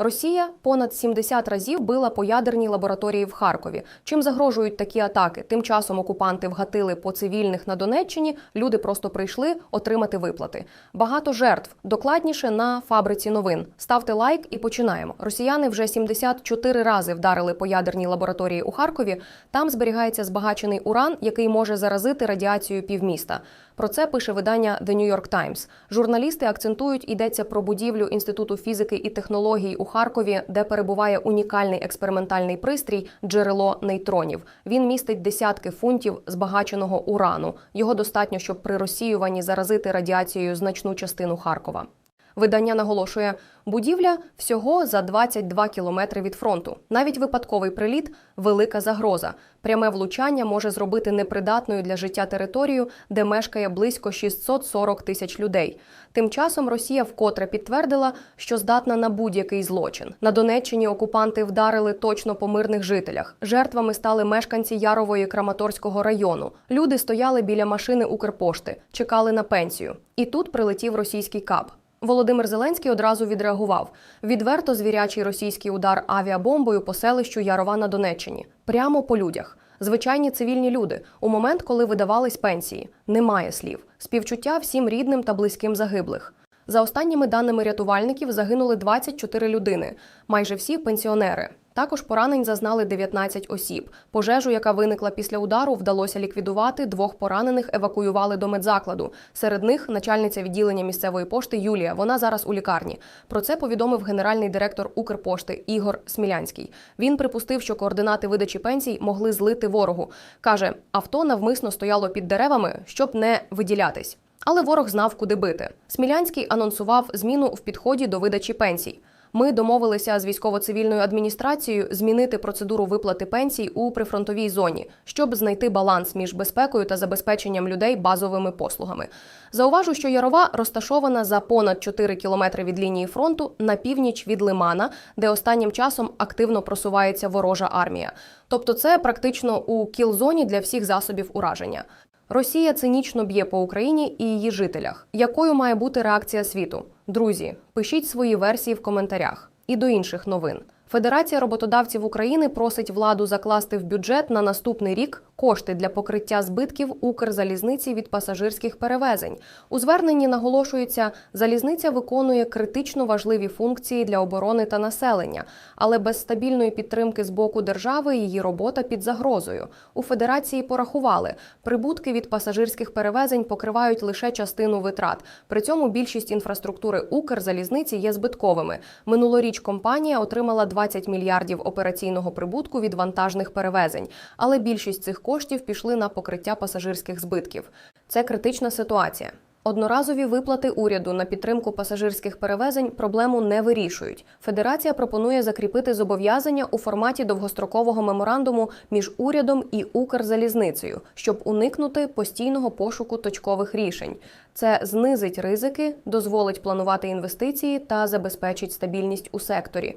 Росія понад 70 разів била по ядерній лабораторії в Харкові. Чим загрожують такі атаки? Тим часом окупанти вгатили по цивільних на Донеччині. Люди просто прийшли отримати виплати. Багато жертв. Докладніше на фабриці новин. Ставте лайк і починаємо. Росіяни вже 74 рази вдарили по ядерній лабораторії у Харкові. Там зберігається збагачений уран, який може заразити радіацією півміста. Про це пише видання The New York Times. Журналісти акцентують, йдеться про будівлю інституту фізики і технологій у Харкові, де перебуває унікальний експериментальний пристрій джерело нейтронів. Він містить десятки фунтів збагаченого урану. Його достатньо, щоб при розсіюванні заразити радіацією значну частину Харкова. Видання наголошує, будівля всього за 22 кілометри від фронту. Навіть випадковий приліт велика загроза. Пряме влучання може зробити непридатною для життя територію, де мешкає близько 640 тисяч людей. Тим часом Росія вкотре підтвердила, що здатна на будь-який злочин. На Донеччині окупанти вдарили точно по мирних жителях. Жертвами стали мешканці Ярової Краматорського району. Люди стояли біля машини Укрпошти, чекали на пенсію. І тут прилетів російський кап. Володимир Зеленський одразу відреагував. Відверто звірячий російський удар авіабомбою по селищу Ярова на Донеччині. Прямо по людях. Звичайні цивільні люди у момент, коли видавались пенсії. Немає слів. Співчуття всім рідним та близьким загиблих. За останніми даними рятувальників загинули 24 людини, майже всі пенсіонери. Також поранень зазнали 19 осіб. Пожежу, яка виникла після удару, вдалося ліквідувати. Двох поранених евакуювали до медзакладу. Серед них начальниця відділення місцевої пошти Юлія. Вона зараз у лікарні. Про це повідомив генеральний директор Укрпошти Ігор Смілянський. Він припустив, що координати видачі пенсій могли злити ворогу. каже, авто навмисно стояло під деревами, щоб не виділятись. Але ворог знав, куди бити. Смілянський анонсував зміну в підході до видачі пенсій. Ми домовилися з військово-цивільною адміністрацією змінити процедуру виплати пенсій у прифронтовій зоні, щоб знайти баланс між безпекою та забезпеченням людей базовими послугами. Зауважу, що Ярова розташована за понад 4 кілометри від лінії фронту на північ від Лимана, де останнім часом активно просувається ворожа армія. Тобто, це практично у кіл-зоні для всіх засобів ураження. Росія цинічно б'є по Україні і її жителях. Якою має бути реакція світу? Друзі, пишіть свої версії в коментарях. І до інших новин. Федерація роботодавців України просить владу закласти в бюджет на наступний рік кошти для покриття збитків Укрзалізниці від пасажирських перевезень. У зверненні наголошується, залізниця виконує критично важливі функції для оборони та населення, але без стабільної підтримки з боку держави її робота під загрозою. У федерації порахували, прибутки від пасажирських перевезень покривають лише частину витрат. При цьому більшість інфраструктури Укрзалізниці є збитковими. Минулоріч компанія отримала 20 мільярдів операційного прибутку від вантажних перевезень, але більшість цих коштів пішли на покриття пасажирських збитків. Це критична ситуація. Одноразові виплати уряду на підтримку пасажирських перевезень проблему не вирішують. Федерація пропонує закріпити зобов'язання у форматі довгострокового меморандуму між урядом і Укрзалізницею, щоб уникнути постійного пошуку точкових рішень. Це знизить ризики, дозволить планувати інвестиції та забезпечить стабільність у секторі.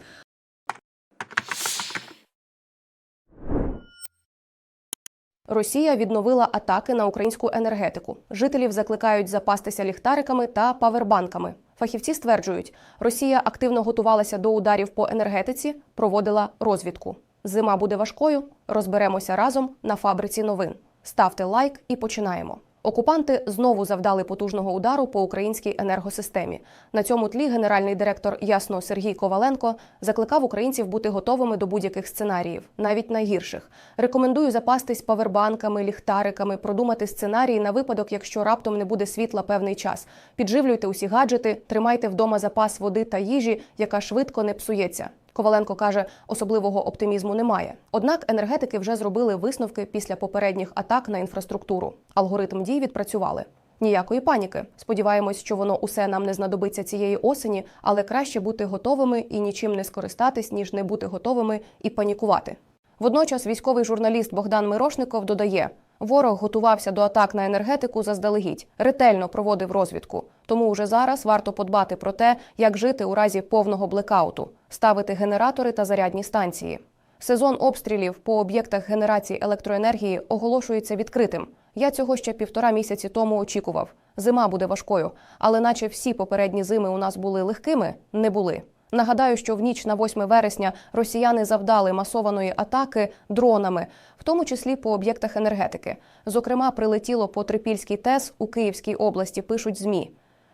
Росія відновила атаки на українську енергетику. Жителів закликають запастися ліхтариками та павербанками. Фахівці стверджують, Росія активно готувалася до ударів по енергетиці, проводила розвідку. Зима буде важкою. Розберемося разом на фабриці новин. Ставте лайк і починаємо. Окупанти знову завдали потужного удару по українській енергосистемі. На цьому тлі генеральний директор Ясно Сергій Коваленко закликав українців бути готовими до будь-яких сценаріїв, навіть найгірших. Рекомендую запастись павербанками, ліхтариками, продумати сценарії на випадок, якщо раптом не буде світла певний час. Підживлюйте усі гаджети, тримайте вдома запас води та їжі, яка швидко не псується. Коваленко каже, особливого оптимізму немає. Однак енергетики вже зробили висновки після попередніх атак на інфраструктуру. Алгоритм дій відпрацювали. Ніякої паніки. Сподіваємось, що воно усе нам не знадобиться цієї осені, але краще бути готовими і нічим не скористатись, ніж не бути готовими і панікувати. Водночас військовий журналіст Богдан Мирошников додає: ворог готувався до атак на енергетику заздалегідь, ретельно проводив розвідку. Тому уже зараз варто подбати про те, як жити у разі повного блекауту, ставити генератори та зарядні станції. Сезон обстрілів по об'єктах генерації електроенергії оголошується відкритим. Я цього ще півтора місяці тому очікував. Зима буде важкою, але наче всі попередні зими у нас були легкими, не були. Нагадаю, що в ніч на 8 вересня росіяни завдали масованої атаки дронами, в тому числі по об'єктах енергетики. Зокрема, прилетіло по Трипільській ТЕС у Київській області. Пишуть змі.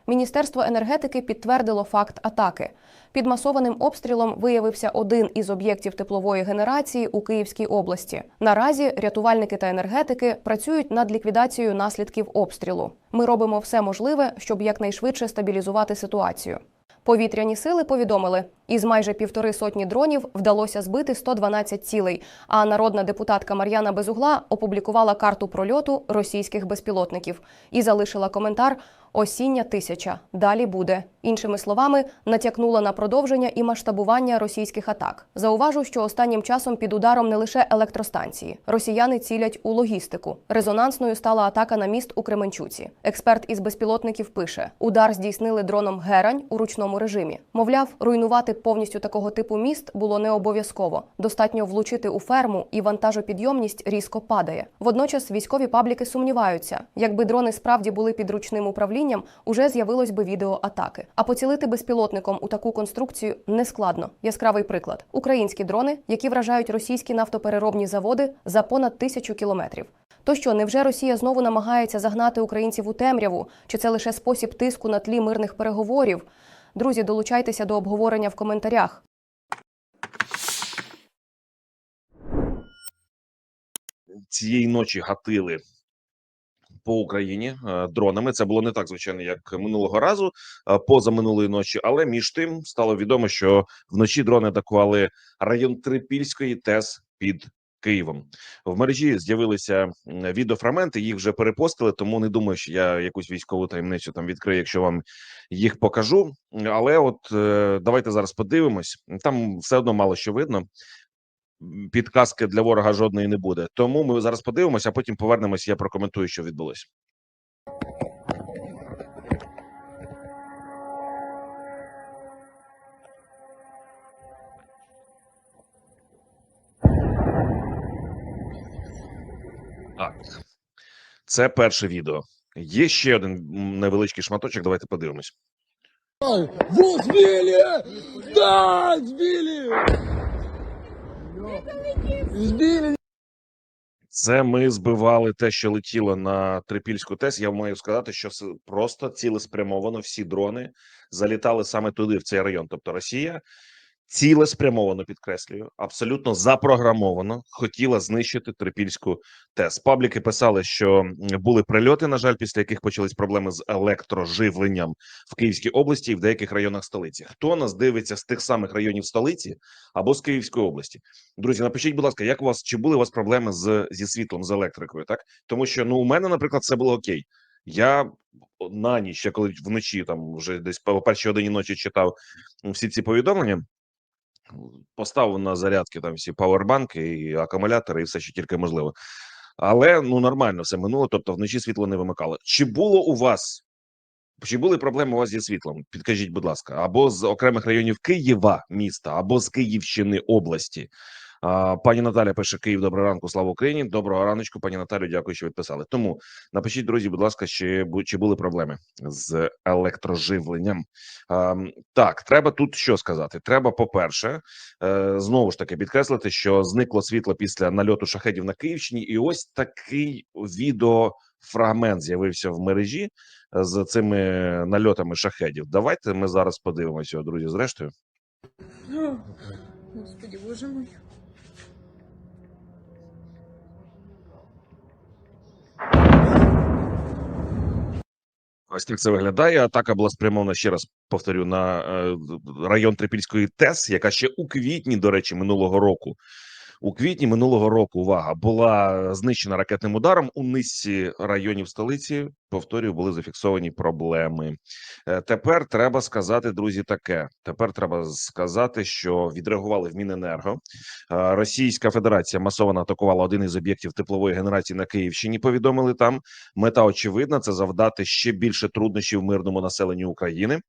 Міністерство енергетики підтвердило факт атаки. Під масованим обстрілом виявився один із об'єктів теплової генерації у Київській області. Наразі рятувальники та енергетики працюють над ліквідацією наслідків обстрілу. Ми робимо все можливе, щоб якнайшвидше стабілізувати ситуацію. Повітряні сили повідомили, із майже півтори сотні дронів вдалося збити 112 цілей. А народна депутатка Мар'яна Безугла опублікувала карту прольоту російських безпілотників і залишила коментар Осіння тисяча. Далі буде. Іншими словами, натякнула на продовження і масштабування російських атак. Зауважу, що останнім часом під ударом не лише електростанції. Росіяни цілять у логістику. Резонансною стала атака на міст у Кременчуці. Експерт із безпілотників пише: удар здійснили дроном Герань у ручному режимі. Мовляв, руйнувати повністю такого типу міст було не обов'язково. Достатньо влучити у ферму, і вантажопідйомність різко падає. Водночас військові пабліки сумніваються, якби дрони справді були під ручним управлінням, уже з'явилось би відео атаки. А поцілити безпілотником у таку конструкцію нескладно. Яскравий приклад: українські дрони, які вражають російські нафтопереробні заводи за понад тисячу кілометрів. То що, невже Росія знову намагається загнати українців у темряву? Чи це лише спосіб тиску на тлі мирних переговорів? Друзі, долучайтеся до обговорення в коментарях. цієї ночі гатили по Україні е, дронами. Це було не так звичайно, як минулого разу, е, поза минулої ночі. Але між тим стало відомо, що вночі дрони атакували район Трипільської ТЕС під. Києвом в мережі з'явилися відеофрагменти. Їх вже перепостили, тому не думаю, що я якусь військову таємницю там відкрию, якщо вам їх покажу. Але от е, давайте зараз подивимось. Там все одно мало що видно підказки для ворога жодної не буде. Тому ми зараз подивимося, а потім повернемось. Я прокоментую, що відбулося. Так, це перше відео. Є ще один невеличкий шматочок. Давайте подивимось. Вот сбили! Да, сбили! Сбили! Це ми збивали те, що летіло на Трипільську ТЕС. Я маю сказати, що просто цілеспрямовано всі дрони залітали саме туди, в цей район. Тобто Росія цілеспрямовано підкреслюю, абсолютно запрограмовано хотіла знищити Трипільську ТЕС. Пабліки писали, що були прильоти, на жаль, після яких почались проблеми з електроживленням в Київській області і в деяких районах столиці. Хто нас дивиться з тих самих районів столиці або з Київської області? Друзі, напишіть, будь ласка, як у вас чи були у вас проблеми з зі світлом, з електрикою? Так тому що ну у мене, наприклад, все було окей. Я на ніч, я коли вночі там вже десь по першій годині ночі читав всі ці повідомлення. Поставив на зарядки там всі павербанки і акумулятори, і все, що тільки можливо. Але ну нормально все минуло. Тобто вночі світло не вимикало. Чи було у вас? Чи були проблеми у вас зі світлом? Підкажіть, будь ласка, або з окремих районів Києва міста, або з Київщини області. Пані Наталя пише Київ. Доброго ранку, слава Україні. Доброго раночку, пані Наталю. Дякую, що відписали. Тому напишіть, друзі, будь ласка, чи, чи були проблеми з електроживленням? Так, треба тут що сказати. Треба, по-перше, е, знову ж таки підкреслити, що зникло світло після нальоту шахедів на Київщині, і ось такий відеофрагмент з'явився в мережі е, з цими нальотами шахедів. Давайте ми зараз подивимося, друзі. Зрештою, Господи, боже мой. Ось так це виглядає. Атака була спрямована ще раз. Повторю на е, район Трипільської ТЕС, яка ще у квітні, до речі, минулого року. У квітні минулого року увага була знищена ракетним ударом у низці районів столиці. Повторюю, були зафіксовані проблеми. Е, Тепер треба сказати, друзі, таке. Тепер треба сказати, що відреагували в Міненерго. Е, Російська Федерація масово атакувала один із об'єктів теплової генерації на Київщині. Повідомили там. Мета очевидна це завдати ще більше труднощів мирному населенню України.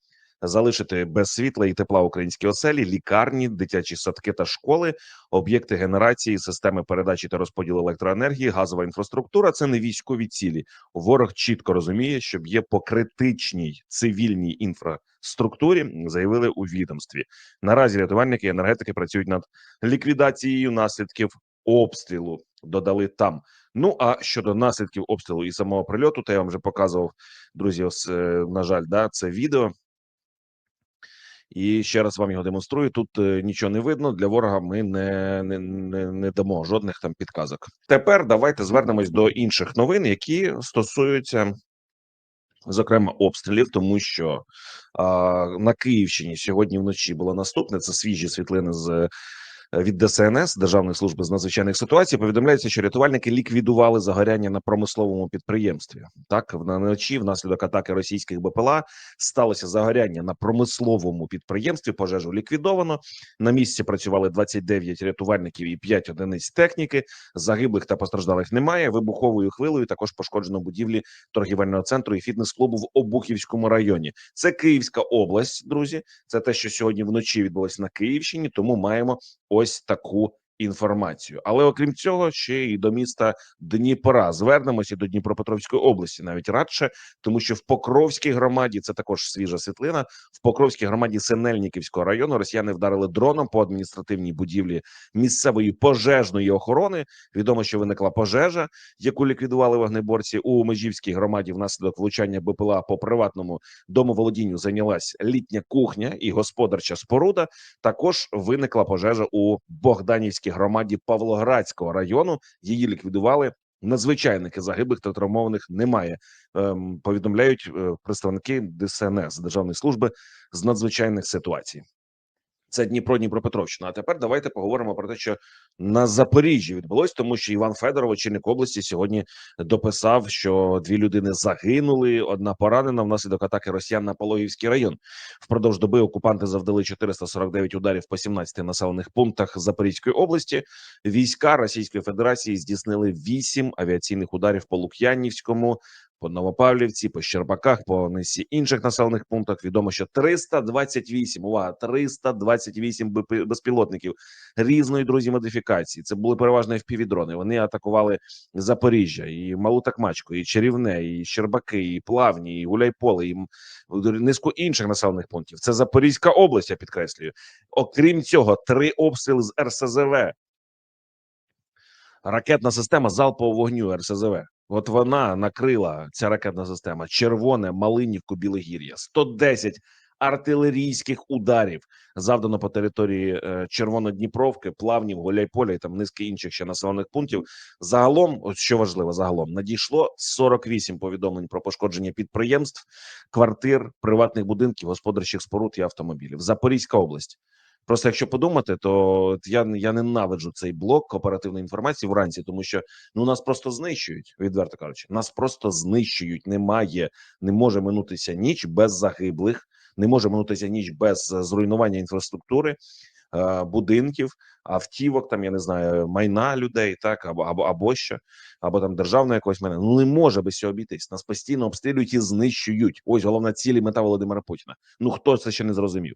Залишити без світла і тепла українські оселі, лікарні, дитячі садки та школи, об'єкти генерації, системи передачі та розподілу електроенергії, газова інфраструктура це не військові цілі. Ворог чітко розуміє, що б'є по критичній цивільній інфраструктурі, заявили у відомстві. Наразі рятувальники і енергетики працюють над ліквідацією наслідків обстрілу. Додали там. Ну а щодо наслідків обстрілу і самого прильоту, то я вам вже показував, друзі. Ось е, на жаль, да, це відео. І ще раз вам його демонструю. Тут е, нічого не видно. Для ворога ми не, не, не, не дамо жодних там підказок. Тепер давайте звернемось до інших новин, які стосуються. Зокрема, обстрілів, тому що а, на Київщині сьогодні вночі було наступне. Це свіжі світлини з від ДСНС Державної служби з надзвичайних ситуацій. Повідомляється, що рятувальники ліквідували загоряння на промисловому підприємстві. Так вночі, внаслідок атаки російських БПЛА, сталося загоряння на промисловому підприємстві. Пожежу ліквідовано. На місці працювали 29 рятувальників і 5 одиниць техніки. Загиблих та постраждалих немає. Вибуховою хвилею також пошкоджено будівлі торгівельного центру і фітнес-клубу в Обухівському районі. Це Київська область, друзі. Це те, що сьогодні вночі відбулося на Київщині. Тому маємо ось таку інформацію. Але окрім цього, ще й до міста Дніпра звернемося до Дніпропетровської області, навіть радше, тому що в Покровській громаді це також свіжа світлина. В Покровській громаді Синельниківського району росіяни вдарили дроном по адміністративній будівлі місцевої пожежної охорони. Відомо, що виникла пожежа, яку ліквідували вогнеборці у Межівській громаді. Внаслідок влучання БПЛА по приватному домоволодінню зайнялась літня кухня і господарча споруда. Також виникла пожежа у Богданівській громаді Павлоградського району. Її ліквідували. Надзвичайники загиблих та травмованих немає. Ем, повідомляють е, представники ДСНС Державної служби з надзвичайних ситуацій. Це Дніпро, Дніпропетровщина. А тепер давайте поговоримо про те, що на Запоріжжі відбулось, тому що Іван Федоров, очільник області, сьогодні дописав, що дві людини загинули, одна поранена внаслідок атаки росіян на Пологівський район. Впродовж доби окупанти завдали 449 ударів по 17 населених пунктах Запорізької області. Війська Російської Федерації здійснили 8 авіаційних ударів по Лук'янівському, по Новопавлівці, по Щербаках, по низці інших населених пунктах. Відомо, що 328, увага, 328 безпілотників різної друзі модифікації. Це були переважно FPV-дрони. Вони атакували Запоріжжя, і Малу Такмачку, і Чарівне, і Щербаки, і Плавні, і Гуляйполе, і низку інших населених пунктів. Це Запорізька область, я підкреслюю. Окрім цього, три обстріли з РСЗВ. Ракетна система залпового вогню РСЗВ. От вона накрила ця ракетна система червоне Малинівку Білогір'я. 110 артилерійських ударів завдано по території е, Червонодніпровки, Плавнів, Гуляйполя і там низки інших ще населених пунктів. Загалом, от що важливо, загалом надійшло 48 повідомлень про пошкодження підприємств, квартир, приватних будинків, господарчих споруд і автомобілів. Запорізька область. Просто якщо подумати, то я я ненавиджу цей блок оперативної інформації вранці, тому що ну нас просто знищують, відверто кажучи, нас просто знищують. Немає, не може минутися ніч без загиблих, не може минутися ніч без е, зруйнування інфраструктури, е, будинків, автівок, там я не знаю, майна людей, так або або або що, або там державного якогось майна. Ну не може без цього обійтись. Нас постійно обстрілюють і знищують. Ось головна ціль і мета Володимира Путіна. Ну хто це ще не зрозумів?